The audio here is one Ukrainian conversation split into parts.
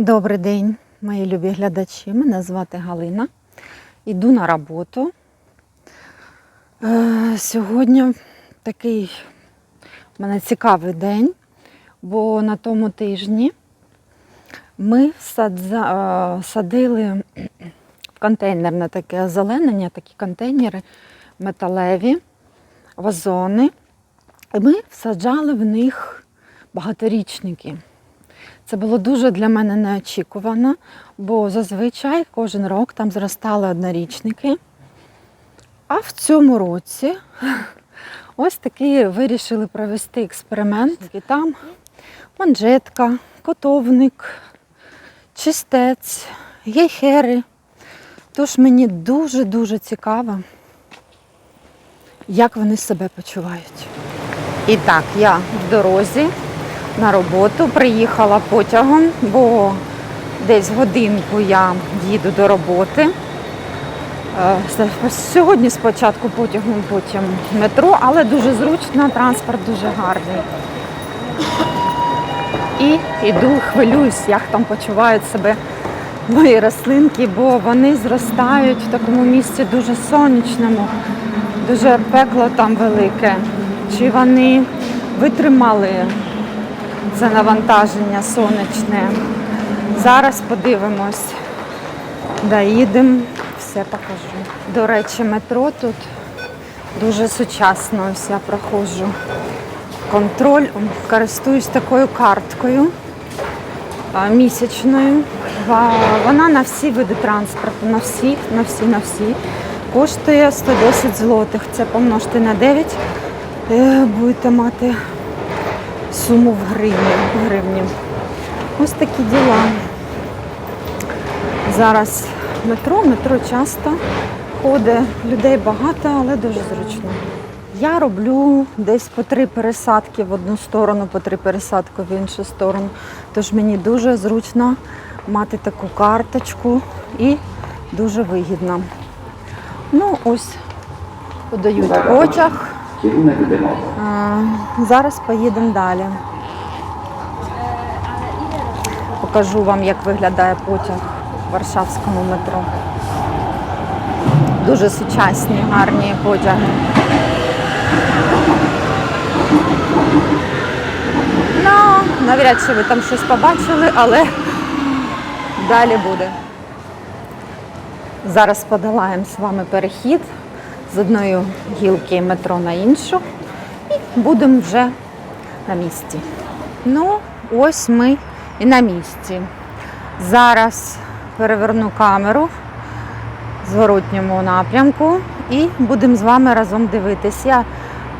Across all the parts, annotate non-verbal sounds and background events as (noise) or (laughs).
Добрий день, мої любі глядачі. Мене звати Галина. Йду на роботу. Е, сьогодні такий у мене цікавий день, бо на тому тижні ми е, садили в контейнерне таке озеленення, такі контейнери металеві, вазони. І ми всаджали в них багаторічники. Це було дуже для мене неочікувано, бо зазвичай кожен рік там зростали однорічники. А в цьому році (laughs) ось такий вирішили провести експеримент. І там манжетка, котовник, чистець, гейхери. Тож мені дуже-дуже цікаво, як вони себе почувають. І так, я в дорозі на роботу приїхала потягом, бо десь годинку я їду до роботи. Е, Сьогодні спочатку потягом, потім метро, але дуже зручно, транспорт дуже гарний. І йду, хвилююсь, як там почувають себе мої рослинки, бо вони зростають в такому місці дуже сонячному, дуже пекло там велике. Чи вони витримали це навантаження сонячне? Зараз подивимось. Доїдемо, все покажу. До речі, метро тут дуже сучасно. Ось я проходжу контроль, користуюсь такою карткою місячною. Вона на всі види транспорту, на всіх, на всі, на всі. Коштує 110 злотих. Це помножте на 9. е, Будете мати суму в гривні. в гривні. Ось такі діла. Зараз метро, метро часто ходить, людей багато, але дуже зручно. Я роблю десь по три пересадки в одну сторону, по три пересадки в іншу сторону. Тож мені дуже зручно мати таку карточку і дуже вигідно. Ну, ось подають потяг. Dymowy. А, Зараз поїдемо далі. Покажу вам, як виглядає потяг в Варшавському метро. Дуже сучасні, гарні потяги. Ну, навряд чи ви там щось побачили, але далі буде. Зараз подолаємо з вами перехід з одної гілки метро на іншу і будемо вже на місці. Ну, ось ми і на місці. Зараз переверну камеру в зворотньому напрямку і будемо з вами разом дивитись. Я е,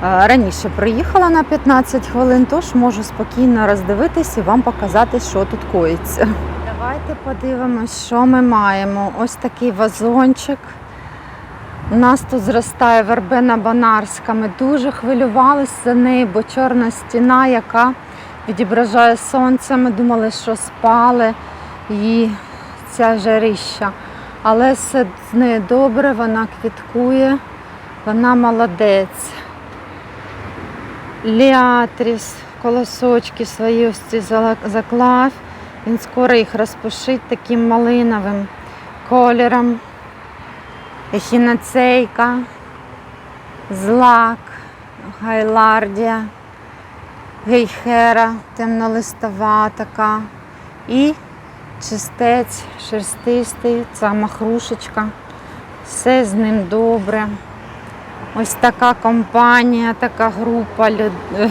раніше приїхала на 15 хвилин, тож можу спокійно роздивитись і вам показати, що тут коїться. Давайте подивимось, що ми маємо. Ось такий вазончик. У нас тут зростає вербена банарська. Ми дуже хвилювалися за неї, бо чорна стіна, яка відображає сонце. Ми думали, що спали її ця жарища. Але все з нею добре, вона квіткує, вона молодець. Ліатріс, колосочки свої ось ці заклав. Він скоро їх розпушить таким малиновим кольором. Ехінацейка, злак, гайлардія, гейхера, темнолистова така. І чистець, шерстистий, ця махрушечка. Все з ним добре. Ось така компанія, така група люд... (laughs)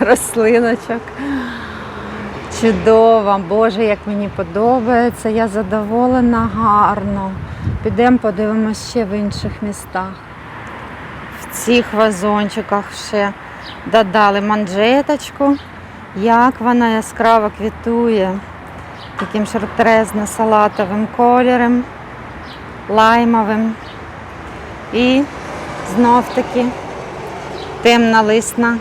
рослиночок. Чудово, Боже, як мені подобається, я задоволена гарно. Підемо подивимося ще в інших містах. В цих вазончиках ще додали манжеточку. Як вона яскраво квітує таким шартрезно-салатовим кольором, лаймовим. І знов таки темнолисна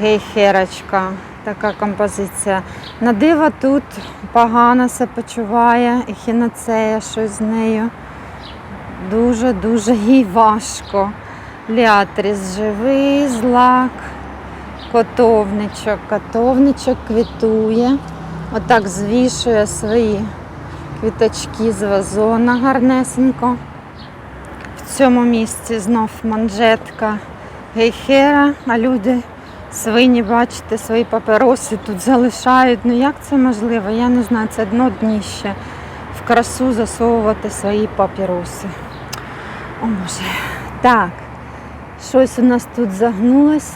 гейхерочка. Така композиція. На диво тут погано себе почуває, і хіноцея щось з нею. Дуже-дуже їй важко. Ліатріс живий, злак, котовничок. Котовничок квітує. Отак звішує свої квіточки з вазона гарнесенько. В цьому місці знов манжетка гейхера, а люди свині, бачите, свої папероси тут залишають. Ну як це можливо? Я не знаю, це дно дніще. В красу засовувати свої папіроси. О Боже. Так, щось у нас тут загнулось.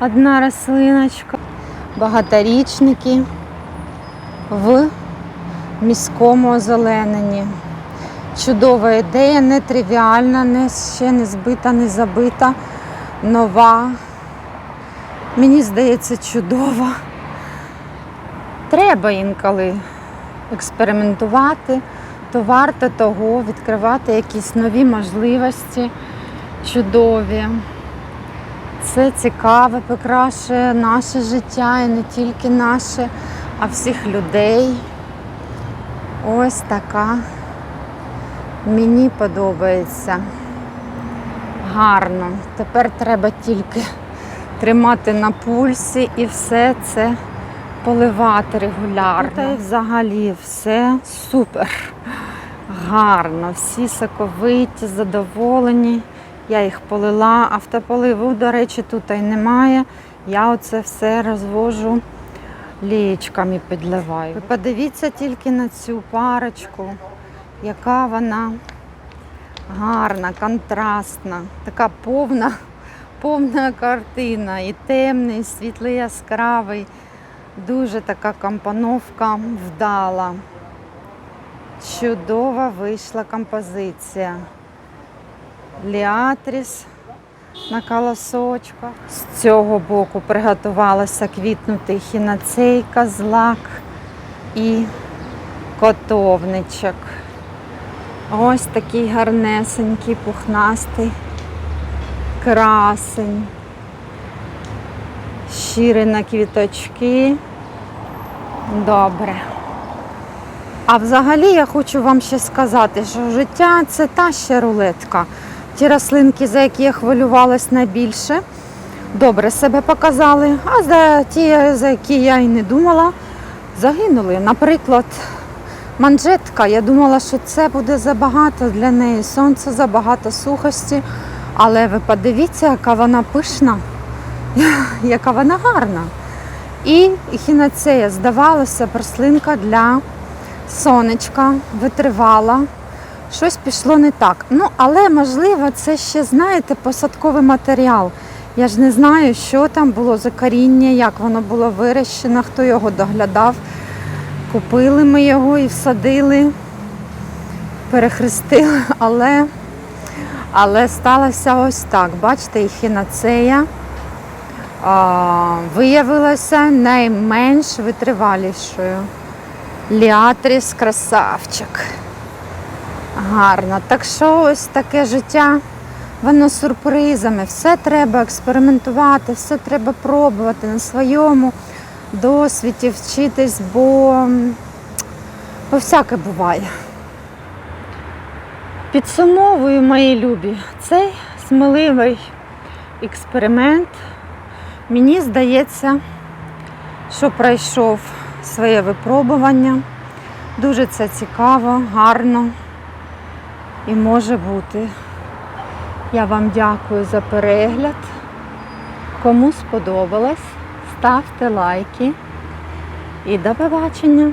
Одна рослиночка. Багаторічники в міському озелененні. Чудова ідея, не тривіальна, не, ще не збита, не забита, нова. Мені здається, чудова. Треба інколи експериментувати, то варто того відкривати якісь нові можливості чудові. Це цікаве, покращує наше життя і не тільки наше, а всіх людей. Ось така. Мені подобається. Гарно. Тепер треба тільки тримати на пульсі і все це поливати регулярно. Та й взагалі все супер. Гарно. Всі соковиті, задоволені. Я їх полила, автополиву, до речі, тут і немає. Я оце все розвожу лієчками підливаю. Ви подивіться тільки на цю парочку, яка вона гарна, контрастна, така повна, повна картина. І темний, і світлий, яскравий. Дуже така компоновка вдала. Чудова вийшла композиція. Ліатріс на колосочках. З цього боку приготувалася квітнути хінацейка, злак і котовничок. Ось такий гарнесенький, пухнастий красень. Щири на квіточки. Добре. А взагалі я хочу вам ще сказати, що життя це та ще рулетка. Ті рослинки, за які я хвилювалась найбільше, добре себе показали, а за ті, за які я і не думала, загинули. Наприклад, манжетка. Я думала, що це буде забагато для неї. Сонце забагато сухості. Але ви подивіться, яка вона пишна, (laughs) яка вона гарна. І хінацея, здавалося, рослинка для сонечка, витривала. Щось пішло не так. Ну, але можливо, це ще, знаєте, посадковий матеріал. Я ж не знаю, що там було за коріння, як воно було вирощено, хто його доглядав. Купили ми його і всадили, перехрестили, але, але сталося ось так. Бачите, і хінацея а, виявилася найменш витривалішою. Ліатріс красавчик. Гарно. Так що ось таке життя, воно сюрпризами. Все треба експериментувати, все треба пробувати на своєму досвіді, вчитись, бо, бо всяке буває. Підсумовую, мої любі, цей сміливий експеримент. Мені здається, що пройшов своє випробування. Дуже це цікаво, гарно і може бути. Я вам дякую за перегляд. Кому сподобалось, ставте лайки і до побачення!